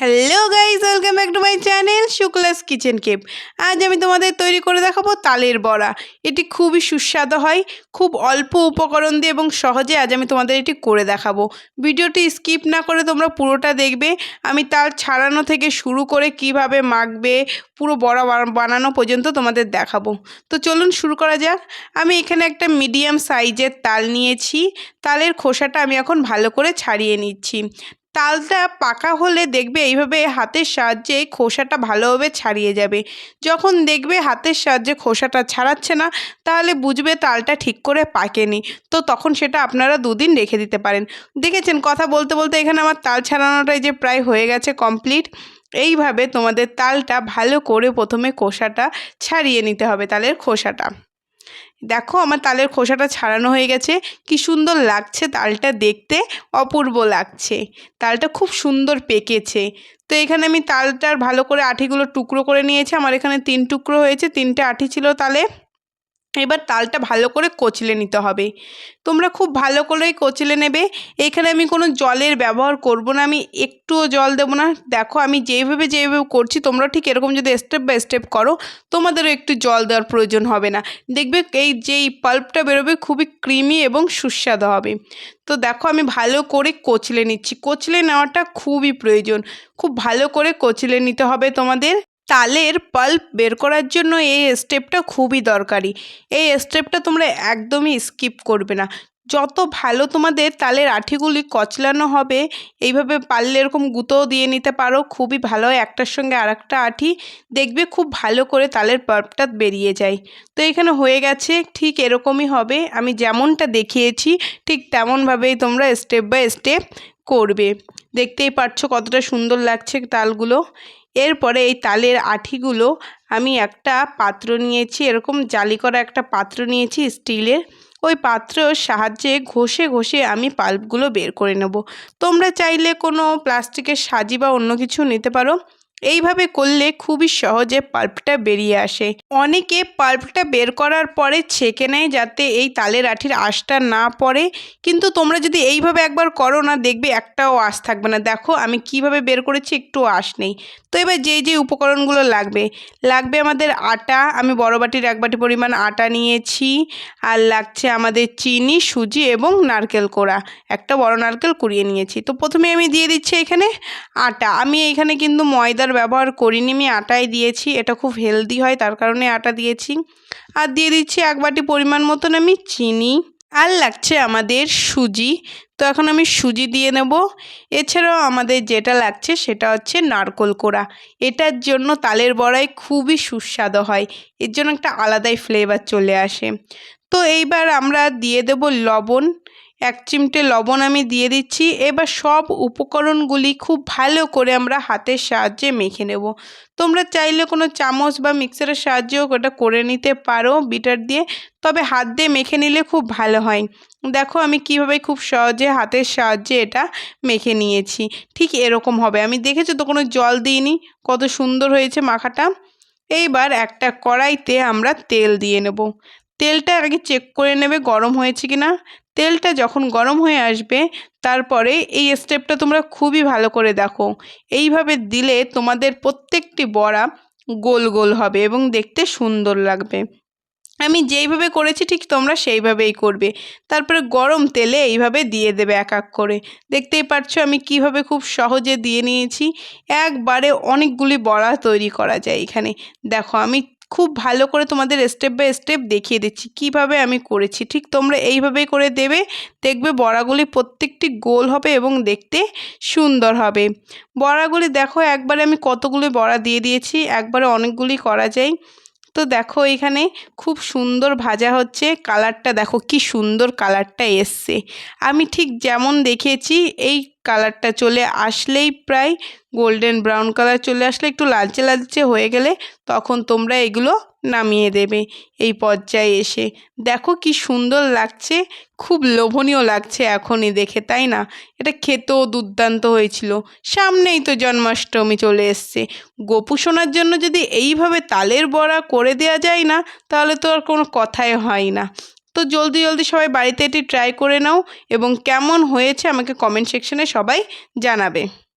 Hello guys welcome back to my channel Shukla's kitchen Cape আজ আমি তোমাদের তৈরি করে দেখাবো তালের বড়া। এটি খুবই সুস্বাদু হয়, খুব অল্প উপকরণ দিয়ে এবং সহজে আজ আমি তোমাদের এটি করে দেখাবো। ভিডিওটি স্কিপ না করে তোমরা পুরোটা দেখবে। আমি তাল ছাড়ানো থেকে শুরু করে কীভাবে মাখবে, পুরো বড়া বানানো পর্যন্ত তোমাদের দেখাবো। তো চলুন শুরু করা যাক। আমি এখানে একটা মিডিয়াম সাইজের তাল নিয়েছি। তালের খোসাটা আমি এখন ভালো করে ছাড়িয়ে নিচ্ছি। তালটা পাকা হলে দেখবে এইভাবে হাতের সাহায্যে খোসাটা ভালোভাবে ছাড়িয়ে যাবে। যখন দেখবে হাতের সাহায্যে খোসাটা ছাড়াচ্ছে না, তাহলে বুঝবে তালটা ঠিক করে পাকেনি। তো তখন সেটা আপনারা দুদিন রেখে দিতে পারেন। দেখেছেন কথা বলতে বলতে এখানে আমার তাল ছাড়ানোটাই যে প্রায় হয়ে গেছে কমপ্লিট। এইভাবে তোমাদের তালটা ভালো করে প্রথমে খোসাটা ছাড়িয়ে নিতে হবে তালের খোসাটা। দেখো আমার তালের খোসাটা ছাড়ানো হয়ে গেছে। কি সুন্দর লাগছে তালটা দেখতে। অপূর্ব লাগছে। তালটা খুব সুন্দর পেকেছে। তো এখানে আমি তালটার ভালো করে আঠিগুলো টুকরো করে নিয়েছি। আমার এখানে তিন টুকরো হয়েছে। তিনটে আঠি ছিল তালে। এবার তালটা ভালো করে কচলে নিতে হবে। তোমরা খুব ভালো করেই কচলে নেবে। এখানে আমি কোনো জলের ব্যবহার করব না, আমি একটুও জল দেবো না। দেখো, আমি যেইভাবে যেইভাবে করছি, তোমরা ঠিক এরকম যদি স্টেপ বাই স্টেপ করো, তোমাদেরও একটু জল দেওয়ার প্রয়োজন হবে না। দেখবে এই যেই পাল্পটা বেরোবে খুবই ক্রিমি এবং সুস্বাদু হবে। তো দেখো, আমি ভালো করে কচলে নিচ্ছি। কচলে নেওয়াটা খুবই প্রয়োজন। খুব ভালো করে কচলে নিতে হবে তোমাদের। তালের পাল্প বের করার জন্য এই স্টেপটা খুবই দরকারি। এই স্টেপটা তোমরা একদমই স্কিপ করবে না। যত ভালো তোমাদের তালের আঠিগুলি কচলানো হবে, এইভাবে পারলে এরকম গুঁতোও দিয়ে নিতে পারো। খুবই ভালো একটার সঙ্গে আর একটা আঠি। দেখবে খুব ভালো করে তালের পাল্পটা বেরিয়ে যায়। তো এখানে হয়ে গেছে, ঠিক এরকমই হবে। আমি যেমনটা দেখিয়েছি, ঠিক তেমনভাবেই তোমরা স্টেপ বাই স্টেপ করবে। দেখতেই পারছ কতটা সুন্দর লাগছে তালগুলো। এরপরে এই তালের আঠিগুলো আমি একটা পাত্র নিয়েছি, এরকম জালি করা একটা পাত্র নিয়েছি স্টিলের ওই পাত্রর সাহায্যে ঘষে ঘষে আমি পাল্পগুলো বের করে নেব। তোমরা চাইলে কোনো প্লাস্টিকের সাজি বা অন্য কিছু নিতে পারো। এইভাবে করলে খুবই সহজে পাল্পটা বেরিয়ে আসে। অনেকে পাল্পটা বের করার পরে ছেঁকে নেয় যাতে এই তালের আঠির আঁশটা না পড়ে। কিন্তু তোমরা যদি এইভাবে একবার করো না, দেখবে একটাও আঁশ থাকবে না। দেখো, আমি কীভাবে বের করেছি, একটু আঁশ নেই। তো এবার যেই যে উপকরণগুলো লাগবে লাগবে আমাদের আটা। আমি বড় বাটির এক বাটি পরিমাণ আটা নিয়েছি। আর লাগছে আমাদের চিনি, সুজি এবং নারকেল কোড়া। একটা বড় নারকেল কুড়িয়ে নিয়েছি। তো প্রথমে আমি দিয়ে দিচ্ছি এখানে আটা। আমি এখানে কিন্তু ময়দার ব্যবহার করিনি, আমি আটাই দিয়েছি, এটা খুব হেলদি হয়, তার কারণে আটা দিয়েছি। আর দিয়ে দিচ্ছি এক বাটি পরিমাণ মতন আমি চিনি। আর লাগছে আমাদের সুজি, তো এখন আমি সুজি দিয়ে নেব। এছাড়াও আমাদের যেটা লাগছে সেটা হচ্ছে নারকোল কোড়া। এটার জন্য তালের বড়াই খুবই সুস্বাদু হয়, এর জন্য একটা আলাদাই ফ্লেভার চলে আসে। তো এইবার আমরা দিয়ে দেব লবণ এক চিমটে লবণ আমি দিয়ে দিচ্ছি। এবার সব উপকরণগুলি খুব ভালো করে আমরা হাতের সাহায্যে মেখে নেব। তোমরা চাইলে কোনো চামচ বা মিক্সারের সাহায্যেও ওটা করে নিতে পারো বিটার দিয়ে, তবে হাত দিয়ে মেখে নিলে খুব ভালো হয়। দেখো আমি কীভাবে খুব সহজে হাতের সাহায্যে এটা মেখে নিয়েছি। ঠিক এরকম হবে। আমি দেখেছ তো কোনো জল দিইনি? কত সুন্দর হয়েছে মাখাটা। এইবার একটা কড়াইতে আমরা তেল দিয়ে নেব। তেলটা আগে চেক করে নেবে গরম হয়েছে কি না তেলটা যখন গরম হয়ে আসবে, তারপরে এই স্টেপটা তোমরা খুবই ভালো করে দেখো। এইভাবে দিলে তোমাদের প্রত্যেকটি বড়া গোল গোল হবে এবং দেখতে সুন্দর লাগবে। আমি যেইভাবে করেছি ঠিক তোমরা সেইভাবেই করবে। তারপরে গরম তেলে এইভাবে দিয়ে দেবে এক এক করে। দেখতেই পাচ্ছ আমি কীভাবে খুব সহজে দিয়ে নিয়েছি। একবারে অনেকগুলি বড়া তৈরি করা যায় এখানে। দেখো আমি খুব ভালো করে তোমাদের স্টেপ বাই স্টেপ দেখিয়ে দিচ্ছি, কীভাবে আমি করেছি। ঠিক তোমরা এইভাবেই করে দেবে, দেখবে বড়াগুলি প্রত্যেকটি গোল হবে এবং দেখতে সুন্দর হবে। বড়াগুলি দেখো, একবারে আমি কতগুলি বড়া দিয়ে দিয়েছি, একবারে অনেকগুলি করা যায়। তো দেখো এখানে খুব সুন্দর ভাজা হচ্ছে কালারটা দেখো কি সুন্দর কালারটা এসছে। আমি ঠিক যেমন দেখিয়েছি, এই কালারটা চলে আসলেই প্রায় গোল্ডেন ব্রাউন কালার চলে আসলে একটু লালচে লালচে হয়ে গেলে তখন তোমরা এগুলো নামিয়ে দেবে এই পর্যায়ে এসে। দেখো কি সুন্দর লাগছে, খুব লোভনীয় লাগছে এখনই দেখে, তাই না? এটা খেতেও দুর্দান্ত হয়েছিল। সামনেই তো জন্মাষ্টমী চলে এসছে। গোপু সোনার জন্য যদি এইভাবে তালের বড়া করে দেওয়া যায় না, তাহলে তো আর কোনো কথাই হয় না। তো জলদি জলদি সবাই বাড়িতে এটি ট্রাই করে নাও এবং কেমন হয়েছে আমাকে কমেন্ট সেকশনে সবাই জানাবে।